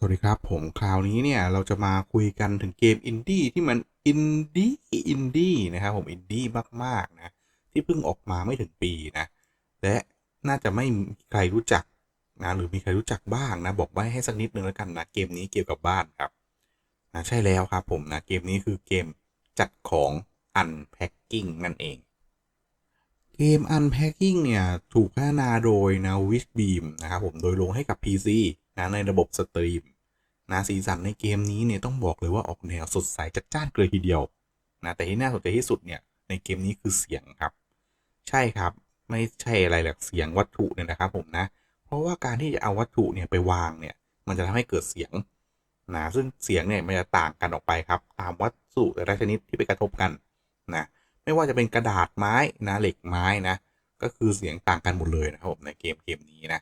สวัสดีครับผมคราวนี้เนี่ยเราจะมาคุยกันถึงเกมอินดี้ที่มันอินดี้อินดี้นะครับผมอินดี้มากๆนะที่เพิ่งออกมาไม่ถึงปีนะและน่าจะไม่มีใครรู้จักนะหรือมีใครรู้จักบ้างนะบอกไว้ให้สักนิดนึงแล้วกันนะเกมนี้เกี่ยวกับบ้านครับนะใช่แล้วครับผมนะเกมนี้คือเกมจัดของ Unpacking นั่นเอง เกม Unpacking เนี่ยถูกพัฒนาโดยนะ Wishbeam นะครับผมโดยลงให้กับ PC นะในระบบสตรีมนะสีสันในเกมนี้เนี่ยต้องบอกเลยว่าออกแนวสดใสจัดจ้านเกลือทีเดียวนะแต่ที่น่าสนใจที่สุดเนี่ยในเกมนี้คือเสียงครับ ใช่ครับไม่ใช่อะไรหรอกเสียงวัตถุเนี่ยนะครับผมนะ เพราะว่าการที่จะเอาวัตถุเนี่ยไปวางเนี่ยมันจะทำให้เกิดเสียงนะซึ่งเสียงเนี่ยมันจะต่างกันออกไปครับ ตามวัตถุแต่ละชนิดที่ไปกระทบกันนะไม่ว่าจะเป็นกระดาษไม้นะเหล็กไม้นะก็คือเสียงต่างกันหมดเลยนะครับผมในเกมเกมนี้นะ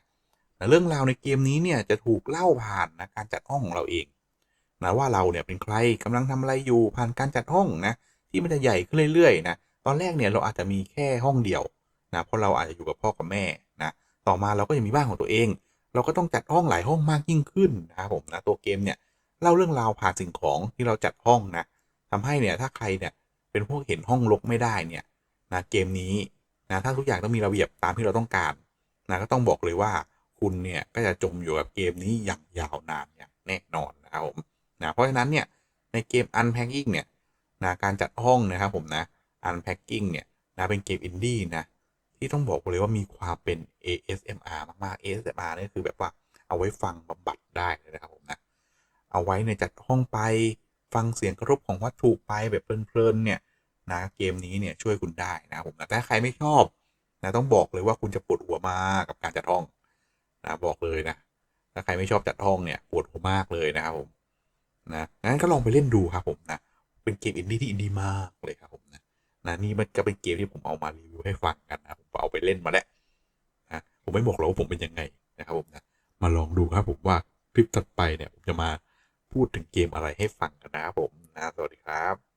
แต่เรื่องราวในเกมนี้เนี่ยจะถูกเล่าผ่านนะการจัดห้องของเราเองนะว่าเราเนี่ยเป็นใครกำลังทำอะไรอยู่ผ่านการจัดห้องนะที่มันจะใหญ่ขึ้นเรื่อยๆนะตอนแรกเนี่ยเราอาจจะมีแค่ห้องเดียวนะเพราะเราอาจจะอยู่กับพ่อกับแม่นะต่อมาเราก็จะมีบ้านของตัวเอง เราก็ต้องจัดห้องหลายห้องมากยิ่งขึ้นนะครับผมนะตัวเกมเนี่ยเล่าเรื่องราวผ่านสิ่งของที่เราจัดห้องนะทำให้เนี่ยถ้าใครเนี่ยเป็นพวกเห็นห้องรกไม่ได้เนี่ยนะเกมนี้นะถ้าทุกอย่างต้องมีระเบียบตามที่เราต้องการนะก็ต้องบอกเลยว่า คุณเนี่ยก็จะจมอยู่กับเกมนี้อย่างยาวนานอย่างแน่นอนนะครับผมนะเพราะฉะนั้นเนี่ยในเกม Unpacking เนี่ยนะการจัดห้องนะครับผมนะ Unpacking เนี่ยนะเป็นเกมอินดี้นะที่ต้องบอกเลยว่ามีความเป็น ASMR มากๆ ASMR นี่คือแบบว่าเอาไว้ฟังบำบัดได้เลยนะครับผมนะเอาไว้ในจัดห้องไปฟังเสียงกระทบของวัตถุไปแบบเพลินๆเนี่ยนะเกมนี้เนี่ยช่วยคุณได้นะครับผมนะแต่ใครไม่ชอบนะต้องบอกเลยว่าคุณจะปวดหัวมากกับการจัดห้อง นะบอกเลยนะ ถ้าใครไม่ชอบจัดห้องเนี่ยปวดหัวมากเลยนะครับผมนะงั้นก็ลองไปเล่นดูครับผมนะ เป็นเกมอินดี้ที่อินดี้มากเลยครับผมนะนะนี่มันก็เป็นเกมที่ผมเอามารีวิวให้ฟังกันนะผมเอาไปเล่นมาแล้วนะผมไม่บอกหรอกว่าผมเป็นยังไงนะครับผมนะมาลองดูครับผมว่าคลิปถัดไปเนี่ยผมจะมาพูดถึงเกมอะไรให้ฟังกันนะครับผมนะสวัสดีครับ